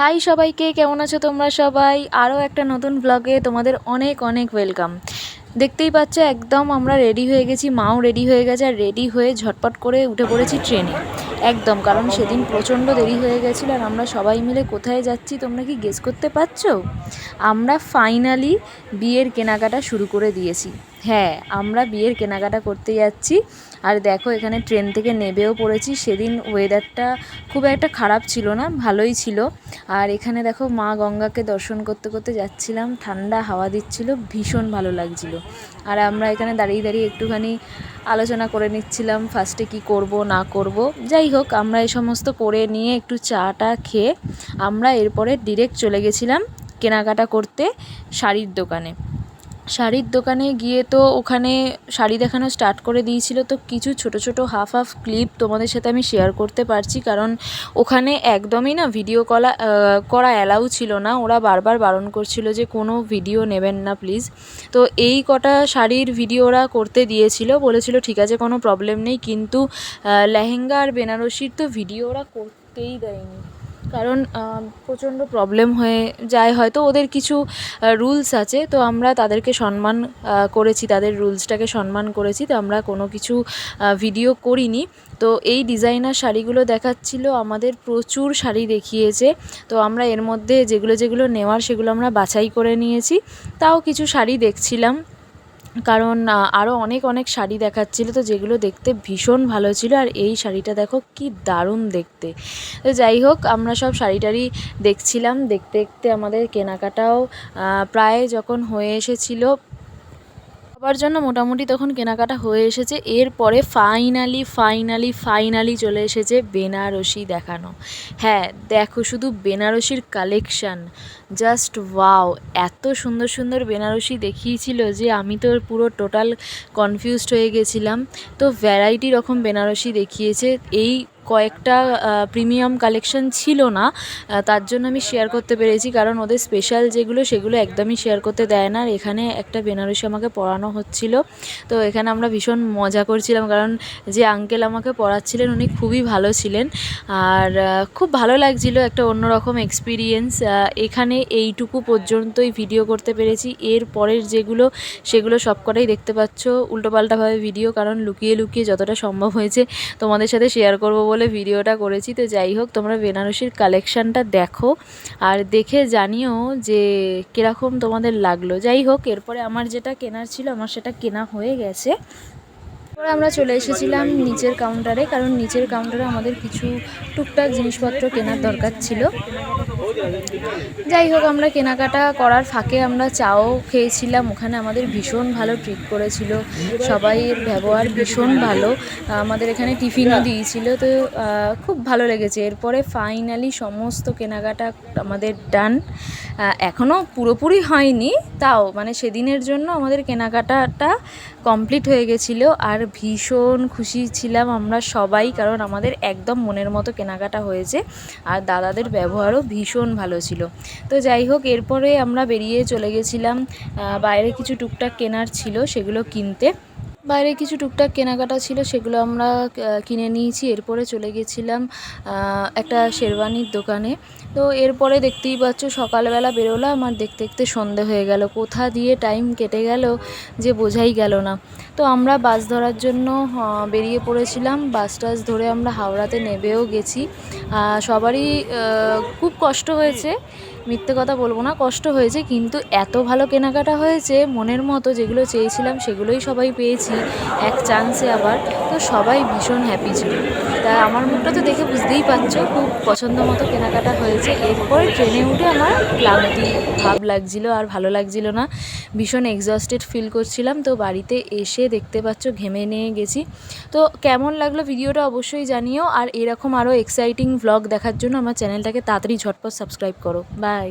High সবাইকে, কেমন আছো তোমরা সবাই? আরও একটা নতুন ব্লগে তোমাদের অনেক অনেক ওয়েলকাম দেখতেই পাচ্ছ, একদম আমরা রেডি হয়ে গেছি, মাও রেডি হয়ে গেছে আর রেডি হয়ে ঝটপট করে উঠে পড়েছি ট্রেনে একদম, কারণ সেদিন প্রচণ্ড দেরি হয়ে গেছিল আর আমরা সবাই মিলে কোথায় যাচ্ছি তোমরা কি গেস করতে পারছ? আমরা ফাইনালি বিয়ের কেনাকাটা শুরু করে দিয়েছি। হ্যাঁ আমরা বিয়ের কেনাকাটা করতে যাচ্ছি। আর দেখো, এখানে ট্রেন থেকে নেবেও পড়েছি। সেদিন ওয়েদারটা খুব একটা খারাপ ছিল না, ভালোই ছিল। আর এখানে দেখো, মা গঙ্গাকে দর্শন করতে করতে যাচ্ছিলাম। ঠান্ডা হাওয়া দিচ্ছিল, ভীষণ ভালো লাগছিল। আর আমরা এখানে দাঁড়িয়ে দাঁড়িয়ে একটুখানি আলোচনা করে নিচ্ছিলাম ফার্স্টে কি করব, না করব। যাই হোক, আমরা এই সমস্ত করে নিয়ে একটু চাটা খেয়ে আমরা এরপরে ডিরেক্ট চলে গেছিলাম কেনাকাটা করতে শাড়ির দোকানে। শাড়ির দোকানে গিয়ে তো ওখানে শাড়ি দেখানো স্টার্ট করে দিয়েছিল। তো কিছু ছোট ছোট হাফ হাফ ক্লিপ তোমাদের সাথে আমি শেয়ার করতে পারছি। কারণ ওখানে একদমই না ভিডিও কলা করা অ্যালাউ ছিল না। ওরা বারবার বারণ করছিল যে কোনো ভিডিও নেবেন না প্লিজ তো এই কটা শাড়ির ভিডিও ওরা করতে দিয়েছিল। বলেছিল, ঠিক আছে, কোনো প্রবলেম নেই। কিন্তু লেহেঙ্গা আর বেনারসির তো ভিডিও ওরা করতেই দেয়নি। কারণ প্রচণ্ড প্রবলেম হয়ে যায়। হয়তো ওদের কিছু রুলস আছে, তো আমরা তাদেরকে সম্মান করেছি, তাদের রুলসটাকে সম্মান করেছি, তো আমরা কোনো কিছু ভিডিও করিনি। তো এই ডিজাইনার শাড়িগুলো দেখাচ্ছিল, আমাদের প্রচুর শাড়ি দেখিয়েছে। তো আমরা এর মধ্যে যেগুলো যেগুলো নেওয়ার, সেগুলো আমরা বাছাই করে নিয়েছি। তাও কিছু শাড়ি দেখছিলাম। কারণ আরও অনেক অনেক শাড়ি দেখাচ্ছিলো তো যেগুলো দেখতে ভীষণ ভালো ছিল আর এই শাড়িটা দেখো কি দারুণ দেখতে। তো যাই হোক, আমরা সব শাড়ি টাড়ি দেখছিলাম। দেখতে দেখতে আমাদের কেনাকাটাও প্রায় যখন হয়ে এসেছিল সবার জন্য মোটামুটি তখন কেনাকাটা হয়ে এসেছে। এরপরে ফাইনালি ফাইনালি ফাইনালি চলে এসেছে বেনারসি দেখানো। হ্যাঁ দেখো শুধু বেনারসির কালেকশান জাস্ট ওয়াও এত সুন্দর সুন্দর বেনারসি দেখিয়েছিল যে আমি তো পুরো টোটাল কনফিউজড হয়ে গেছিলাম। তো ভ্যারাইটি রকম বেনারসি দেখিয়েছে। এই কয়েকটা প্রিমিয়াম কালেকশন ছিল না তার জন্য আমি শেয়ার করতে পেরেছি। কারণ ওদের স্পেশাল যেগুলো, সেগুলো একদমই শেয়ার করতে দেয় না। আর এখানে একটা বেনারসি আমাকে পড়ানো হচ্ছিল। তো এখানে আমরা ভীষণ মজা করছিলাম। কারণ যে আঙ্কেল আমাকে পড়াচ্ছিলেন উনি খুবই ভালো ছিলেন। আর খুব ভালো লাগছিল একটা অন্যরকম এক্সপিরিয়েন্স এখানে এইটুকু পর্যন্তই ভিডিও করতে পেরেছি। এর পরের যেগুলো, সেগুলো সবকটাই দেখতে পাচ্ছ। উল্টোপাল্টাভাবে ভিডিও কারণ লুকিয়ে লুকিয়ে যতটা সম্ভব হয়েছে তোমাদের সাথে শেয়ার করব বলে ভিডিওটা করেছি। তো যাই হোক, তোমরা বেনারসির কালেকশানটা দেখো আর দেখে জানিও যে কীরকম তোমাদের লাগল। যাই হোক, এরপরে আমার যেটা কেনার ছিল, আমার সেটা কেনা হয়ে গেছে। তারপরে আমরা চলে এসেছিলাম নিচের কাউন্টারে কারণ নিচের কাউন্টারে আমাদের কিছু টুকটাক জিনিসপত্র কেনার দরকার ছিল। যাই হোক, আমরা কেনাকাটা করার ফাঁকে আমরা চাও খেয়েছিলাম। ওখানে আমাদের ভীষণ ভালো ট্রিট করেছিল। সবাইয়ের ব্যবহার ভীষণ ভালো। আমাদের এখানে টিফিনও দিয়েছিল। তো খুব ভালো লেগেছে। এরপরে ফাইনালি সমস্ত কেনাকাটা আমাদের ডান এখনও পুরোপুরি হয়নি, তাও মানে সেদিনের জন্য আমাদের কেনাকাটাটা কমপ্লিট হয়ে গেছিল। আর ভীষণ খুশি ছিলাম আমরা সবাই, কারণ আমাদের একদম মনের মতো কেনাকাটা হয়েছে। আর দাদাদের ব্যবহারও ভীষণ ভালো ছিল। তো যাই হোক, এরপরে আমরা বেরিয়ে চলে গেছিলাম বাইরে কিছু টুকটাক কেনার ছিল, সেগুলো কিনতে। বাইরে কিছু টুকটাক কেনাকাটা ছিল, সেগুলো আমরা কিনে নিয়েছি। এরপরে চলে গেছিলাম একটা শেরওয়ানির দোকানে। তো এরপরে দেখতেই পাচ্ছ, সকালবেলা বেরোলাম আর দেখতে দেখতে সন্ধে হয়ে গেল। কোথা দিয়ে টাইম কেটে গেল যে বোঝাই গেল না। তো আমরা বাস ধরার জন্য বেরিয়ে পড়েছিলাম। বাস টাস ধরে আমরা হাওড়াতে নেবেও গেছি। সবারই খুব কষ্ট হয়েছে। মিথ্যে কথা বলব না, কষ্ট হয়েছে। কিন্তু এত ভালো কেনাকাটা হয়েছে, মনের মতো যেগুলো চেয়েছিলাম, সেগুলোই সবাই পেয়েছি। এক চান্সে আবার, তো সবাই ভীষণ হ্যাপি ছিল। তা আমার মুখটা তো দেখে বুঝতেই পারছ, খুব পছন্দ মতো কেনাকাটা হয়েছে। এরপরে ট্রেনে উঠে আমার ক্লান্তি ভাব লাগছিল আর ভালো লাগছিল না। ভীষণ এক্সস্টেড ফিল করছিলাম। তো বাড়িতে এসে দেখতে পাচ্ছ, ঘেমে নিয়ে গেছি। তো কেমন লাগল ভিডিওটা অবশ্যই জানিও। আর এরকম আরও এক্সাইটিং ভ্লগ দেখার জন্য আমার চ্যানেলটাকে তাড়াতাড়ি ঝটপট সাবস্ক্রাইব করো। বাই